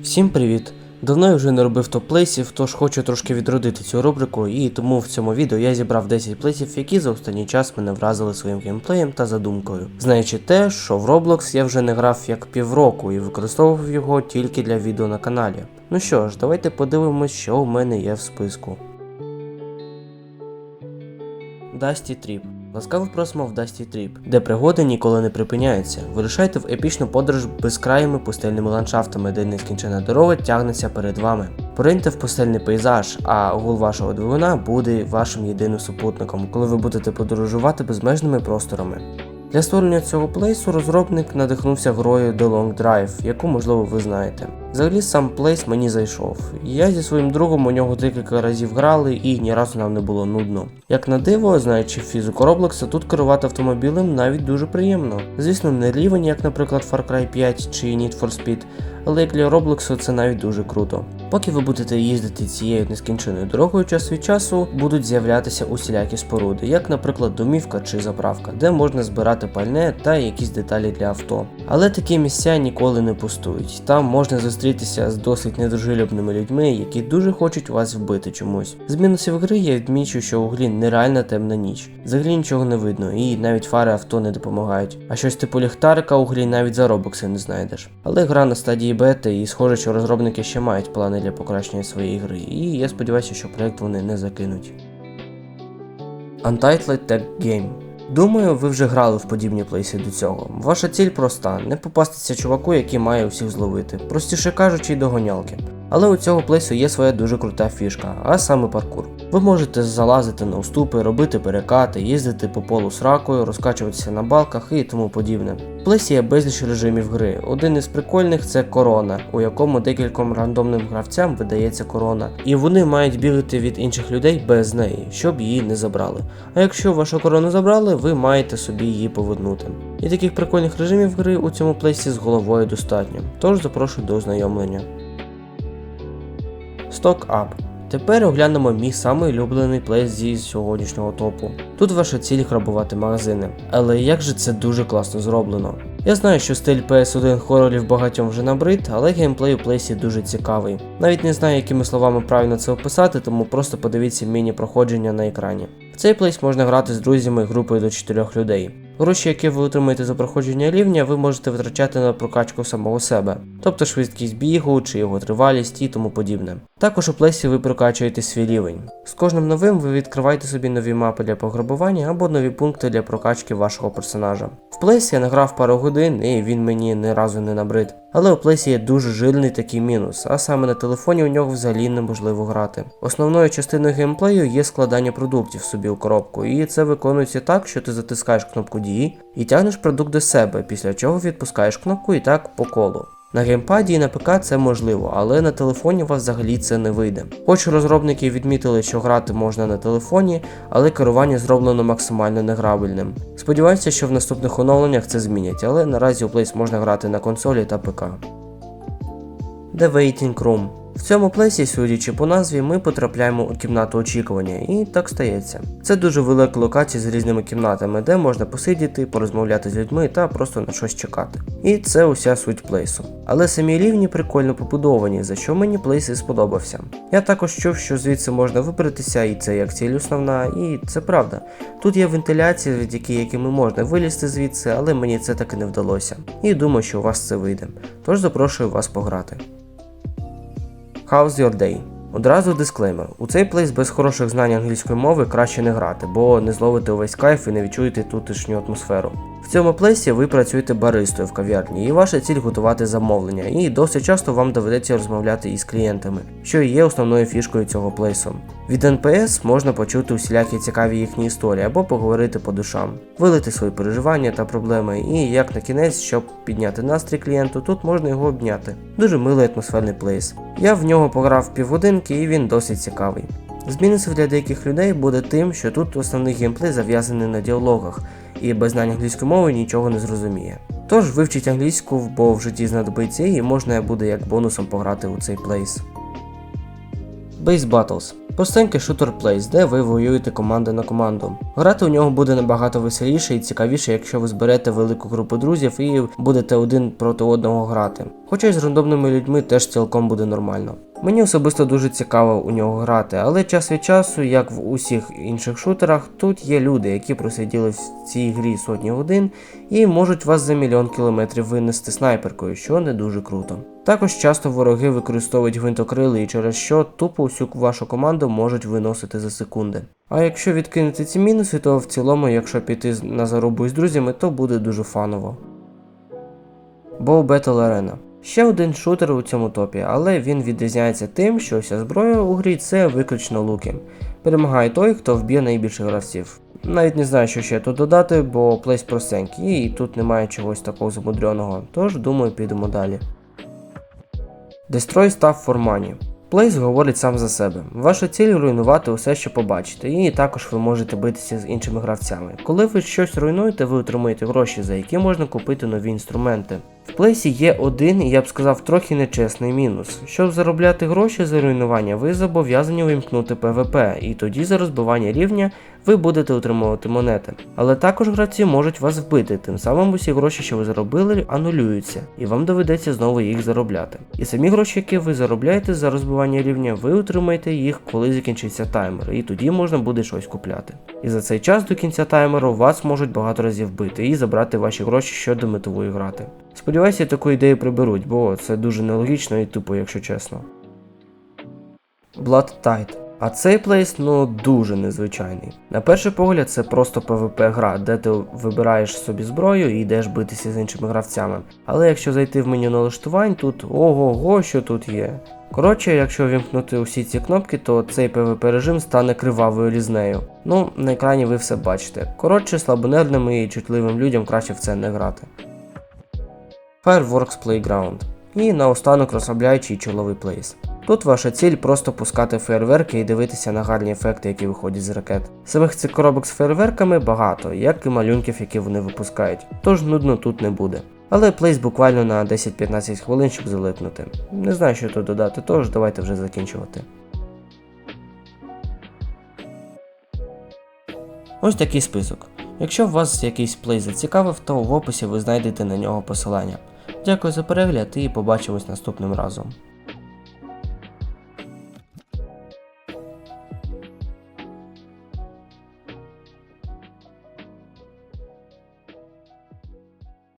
Всім привіт! Давно я вже не робив топ-плейсів, тож хочу трошки відродити цю рубрику, і тому в цьому відео я зібрав 10 плейсів, які за останній час мене вразили своїм геймплеєм та задумкою. Знаючи те, що в Roblox я вже не грав як півроку і використовував його тільки для відео на каналі. Ну що ж, давайте подивимось, що у мене є в списку. Dusty Trip. Ласкаво просимо в Dusty Trip, де пригоди ніколи не припиняються. Вирушайте в епічну подорож безкраїми пустельними ландшафтами, де нескінчена дорога тягнеться перед вами. Пориньте в пустельний пейзаж, а гул вашого двигуна буде вашим єдиним супутником, коли ви будете подорожувати безмежними просторами. Для створення цього плейсу розробник надихнувся грою The Long Drive, яку можливо ви знаєте. Взагалі сам плейс мені зайшов. Я зі своїм другом у нього декілька разів грали і ні разу нам не було нудно. Як на диво, знаючи фізику Роблокса, тут керувати автомобілем навіть дуже приємно. Звісно, не рівень, як, наприклад, Far Cry 5 чи Need for Speed, але як для Роблоксу це навіть дуже круто. Поки ви будете їздити цією нескінченою дорогою час від часу, будуть з'являтися усілякі споруди, як, наприклад, домівка чи заправка, де можна збирати пальне та якісь деталі для авто. Але такі місця ніколи не пустують. Там можна зустрітися з досить недружелюбними людьми, які дуже хочуть вас вбити чомусь. З мінусів гри я відмічу, що у грі нереальна темна ніч. Взагалі нічого не видно, і навіть фари авто не допомагають. А щось типу ліхтарика у грі навіть за робокси не знайдеш. Але гра на стадії бети, і схоже, що розробники ще мають плани для покращення своєї гри, і я сподіваюся, що проект вони не закинуть. Untitled Tag Game Думаю, ви вже грали в подібні плейси до цього. Ваша ціль проста: не попастися чуваку, який має усіх зловити, простіше кажучи, й догонялки. Але у цього плейсу є своя дуже крута фішка, а саме паркур. Ви можете залазити на уступи, робити перекати, їздити по полу з ракою, розкачуватися на балках і тому подібне. В плейсі є безліч режимів гри. Один із прикольних це корона, у якому декільком рандомним гравцям видається корона, і вони мають бігати від інших людей без неї, щоб її не забрали. А якщо вашу корону забрали, ви маєте собі її повернути. І таких прикольних режимів гри у цьому плейсі з головою достатньо. Тож запрошую до ознайомлення. Stock Up. Тепер оглянемо мій самий улюблений плейс зі сьогоднішнього топу. Тут ваша ціль грабувати магазини. Але як же це дуже класно зроблено. Я знаю, що стиль PS1 хорорів багатьом вже набрид, але геймплей у плейсі дуже цікавий. Навіть не знаю, якими словами правильно це описати, тому просто подивіться міні-проходження на екрані. В цей плейс можна грати з друзями групою до 4 людей. Гроші, які ви отримаєте за проходження рівня, ви можете витрачати на прокачку самого себе, тобто швидкість бігу чи його тривалість і тому подібне. Також у плесі ви прокачуєте свій рівень. З кожним новим ви відкриваєте собі нові мапи для пограбування або нові пункти для прокачки вашого персонажа. В плесі я награв пару годин і він мені ні разу не набрид. Але у плесі є дуже жирний такий мінус, а саме на телефоні у нього взагалі неможливо грати. Основною частиною геймплею є складання продуктів собі у коробку, і це виконується так, що ти затискаєш кнопку дії і тягнеш продукт до себе, після чого відпускаєш кнопку і так по колу. На геймпаді і на ПК це можливо, але на телефоні у вас взагалі це не вийде. Хоч розробники відмітили, що грати можна на телефоні, але керування зроблено максимально неграбельним. Сподіваюся, що в наступних оновленнях це змінять, але наразі у Place можна грати на консолі та ПК. The Waiting Room. В цьому плейсі, судячи по назві, ми потрапляємо у кімнату очікування, і так стається. Це дуже велика локація з різними кімнатами, де можна посидіти, порозмовляти з людьми та просто на щось чекати. І це уся суть плейсу. Але самі рівні прикольно побудовані, за що мені плейс і сподобався. Я також чув, що звідси можна вибратися, і це як ціль основна, і це правда. Тут є вентиляція, якої якими можна вилізти звідси, але мені це таки не вдалося. І думаю, що у вас це вийде. Тож запрошую вас пограти. How's your day? Одразу дисклеймер. У цей плейс без хороших знань англійської мови краще не грати, бо не зловите увесь кайф і не відчуєте тутішню атмосферу. В цьому плейсі ви працюєте баристою в кав'ярні, і ваша ціль готувати замовлення, і досить часто вам доведеться розмовляти із клієнтами, що і є основною фішкою цього плейсу. Від НПС можна почути усілякі цікаві їхні історії або поговорити по душам, вилити свої переживання та проблеми, і як на кінець, щоб підняти настрій клієнту, тут можна його обняти. Дуже милий атмосферний плейс. Я в нього пограв півгодинки і він досить цікавий. З мінусів для деяких людей буде тим, що тут основний геймплей зав'язаний на діалогах, і без знань англійської мови нічого не зрозуміє. Тож вивчіть англійську, бо в житті знадобиться і можна буде як бонусом пограти у цей плейс. Base Battles простенький шутер Place, де ви воюєте команда на команду. Грати у нього буде набагато веселіше і цікавіше, якщо ви зберете велику групу друзів і будете один проти одного грати. Хоча й з рандомними людьми теж цілком буде нормально. Мені особисто дуже цікаво у нього грати, але час від часу, як в усіх інших шутерах, тут є люди, які просиділи в цій грі сотні годин і можуть вас за мільйон кілометрів винести снайперкою, що не дуже круто. Також часто вороги використовують гвинтокрили і через що тупо всю вашу команду можуть виносити за секунди. А якщо відкинути ці мінуси, то в цілому, якщо піти на зарубу із друзями, то буде дуже фаново. Bow Battle Arena. Ще один шутер у цьому топі, але він відрізняється тим, що вся зброя у грі це виключно луки. Перемагає той, хто вб'є найбільше гравців. Навіть не знаю, що ще тут додати, бо плейс простенький і тут немає чогось такого замудреного, тож думаю підемо далі. Destroy став Money. Плейс говорить сам за себе. Ваша ціль руйнувати усе, що побачите, і також ви можете битися з іншими гравцями. Коли ви щось руйнуєте, ви отримуєте гроші, за які можна купити нові інструменти. В плейсі є один, я б сказав, трохи нечесний мінус. Щоб заробляти гроші за руйнування, ви зобов'язані увімкнути ПВП, і тоді за розбивання рівня ви будете отримувати монети. Але також гравці можуть вас вбити, тим самим усі гроші, що ви заробили, анулюються, і вам доведеться знову їх заробляти. І самі гроші, які ви заробляєте за розбивання рівня, ви отримаєте їх, коли закінчиться таймер, і тоді можна буде щось купляти. І за цей час до кінця таймеру вас можуть багато разів бити і забрати ваші гроші щодо метової грати. Сподіваюся, таку ідею приберуть, бо це дуже нелогічно і тупо, якщо чесно. Blood Tide. А цей плейс ну дуже незвичайний. На перший погляд, це просто PvP гра, де ти вибираєш собі зброю і йдеш битися з іншими гравцями. Але якщо зайти в меню налаштувань, тут ого-го, що тут є. Коротше, якщо вімкнути усі ці кнопки, то цей PvP режим стане кривавою різнею. Ну, на екрані ви все бачите. Коротше, слабонервним і чутливим людям краще в це не грати. Fireworks Playground. І наостанок розслабляючий чоловий плейс. Тут ваша ціль просто пускати фейерверки і дивитися на гарні ефекти, які виходять з ракет. Самих цих коробок з фейерверками багато, як і малюнків, які вони випускають, тож нудно тут не буде. Але плейс буквально на 10-15 хвилин, щоб залипнути. Не знаю, що тут додати, тож давайте вже закінчувати. Ось такий список. Якщо вас якийсь плей зацікавив, то в описі ви знайдете на нього посилання. Дякую за перегляд і побачимось наступним разом.